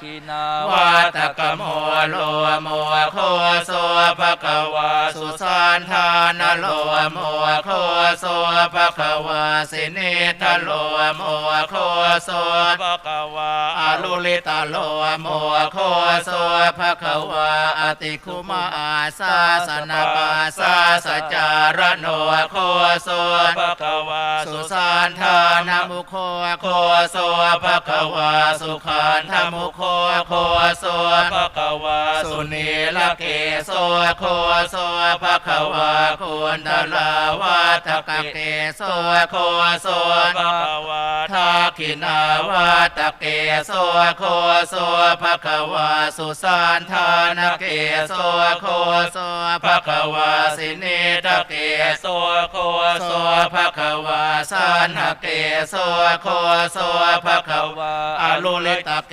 คินาวัตกโมโลโมโคโสภะคะวาสุสานทานโลโมโคโสภะคะวาสินิทโลโมโคโสภะคะวาอาลุลิตาโลโมโคโส ภะคะวาอติคุมาอาสาสนาปาสาสจารโนโคโสภะคะวาสุสันทานามุโคโคโสภะคะวาสุขันธมุโคโคโสภะคะวาสุนีลเกโสโคโสภะคะวาคุณตลาวัตกะเกโสโคโสภะคะวา คินาวาตเกโสโคโสภะคะวาสุสานทานเกโสโคโสภะคะวาสินิตเกโสโสโคโสโสภะคะวาสานเกโสโคโสภะคะวาอาลุลิตเก